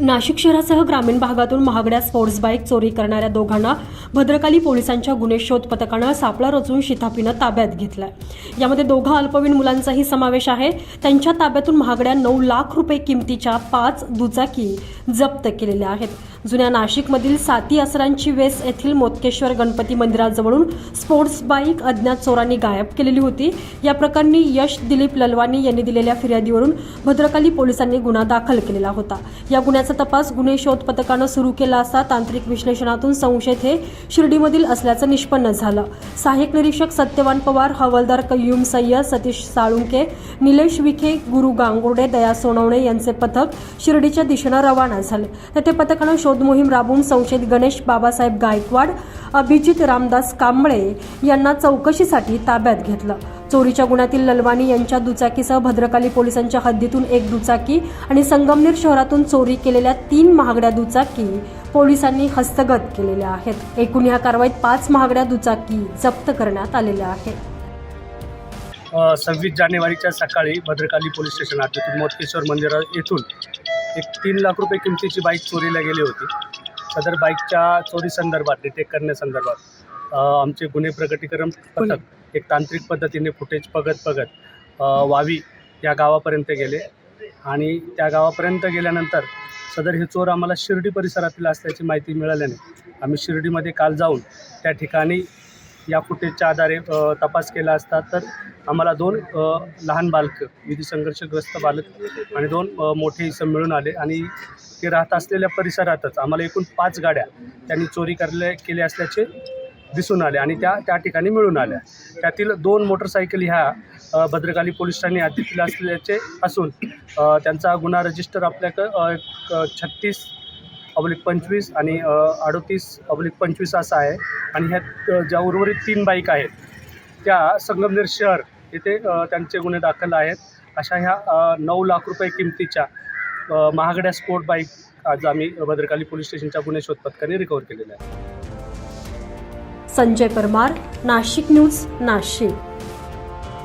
नाशिक शहरासह ग्रामीण भागातून महागड्या स्पोर्ट्स बाईक चोरी करणाऱ्या दोघांना भद्रकाली पोलिसांच्या गुन्हे शोध पथकानं सापळा रचून शिथापीनं ताब्यात घेतलाय. यामध्ये दोघा अल्पवयीन मुलांचाही समावेश आहे. त्यांच्या ताब्यातून महागड्या नऊ लाख रुपये किमतीच्या पाच दुचाकी जप्त केलेल्या आहेत. जुन्या नाशिकमधील साती असरांची वेस येथील मोतकेश्वर गणपती मंदिराजवळून स्पोर्ट्स बाईक अज्ञात चोरांनी गायब केलेली होती. या प्रकरणी यश दिलीप ललवानी यांनी दिलेल्या फिर्यादीवरून भद्रकाली पोलिसांनी गुन्हा दाखल केलेला होता. या गुन्ह्याचा तपास गुन्हे शोध पथकानं सुरू केला असता तांत्रिक विश्लेषणातून संशयित हे शिर्डीमधील असल्याचं निष्पन्न झालं. सहाय्यक निरीक्षक सत्यवान पवार हवालदार कय्युम सय्यद सतीश साळुंके निलेश विखे गुरु गांगुर्डे दया सोनवणे यांचे पथक शिर्डीच्या दिशेनं रवाना झाले. तेथे पथकानं शोध मोहीम राबवून संशयित गणेश बाबासाहेब गायकवाड अभिजित रामदास कांबळे यांना चौकशीसाठी ताब्यात घेतलं. चोरीच्या गुन्ह्यातील ललवानी यांच्या दुचाकीसह भद्रकाली पोलिसांच्या हद्दीतून एक दुचाकी आणि संगमनेर शहरातून चोरी केलेल्या तीन महागड्या दुचाकी पोलिसांनी हस्तगत केलेल्या आहेत. एकूण या कारवाईत पाच महागड्या दुचाकी जप्त करण्यात आलेल्या आहेत. सव्वीस जानेवारीच्या सकाळी भद्रकाली पोलीस स्टेशन हद्दीतून मोतकेश्वर मंदिरा येथून एक तीन लाख रुपये किमतीची बाईक चोरीला गेली होती. सदर बाईकच्या चोरी संदर्भात डिटेक्ट करण्यासंदर्भात आमचे गुन्हे प्रकटीकरण पथक एक तांत्रिक पद्धतीने फुटेज बघत बघत अ, वावी या गावापर्यंत गेले. आणि त्या गावापर्यंत गेल्यानंतर सदर हे चोर आम्हाला शिर्डी परिसरातील असल्याची माहिती मिळाल्याने आम्ही शिर्डीमध्ये काल जाऊन त्या ठिकाणी या फुटेजच्या आधारे तपास केला असता तर आम्हाला दोन लहान बालकं विधी संघर्षग्रस्त बालक आणि दोन मोठे इसम मिळून आले आणि ते राहत असलेल्या परिसरातच आम्हाला एकूण पाच गाड्या त्यांनी चोरी करले केल्या असल्याचे दिसून आले आणि त्या त्या ठिकाणी मिळून आल्या. त्यातील दोन मोटरसायकल ह्या भद्रकाली पोलीस ठाणे हद्दीतील असल्याचे असून त्यांचा गुन्हा रजिस्टर आपल्याकडं छत्तीस अब्लिक पंचवीस आणि अडतीस अडोतीस अब्लिक पंचवीस असा आहे. आणि ह्यात ज्या उर्वरित तीन बाईक आहेत त्या संगमनेर शहर येथे त्यांचे गुन्हे दाखल आहेत. अशा ह्या नऊ लाख रुपये किमतीच्या महागड्या स्पोर्ट बाईक आज आम्ही भद्रकाली पोलीस स्टेशनच्या गुन्हे शोध पथकाने रिकवर केलेल्या आहेत. संजय परमार नाशिक न्यूज नाशिक.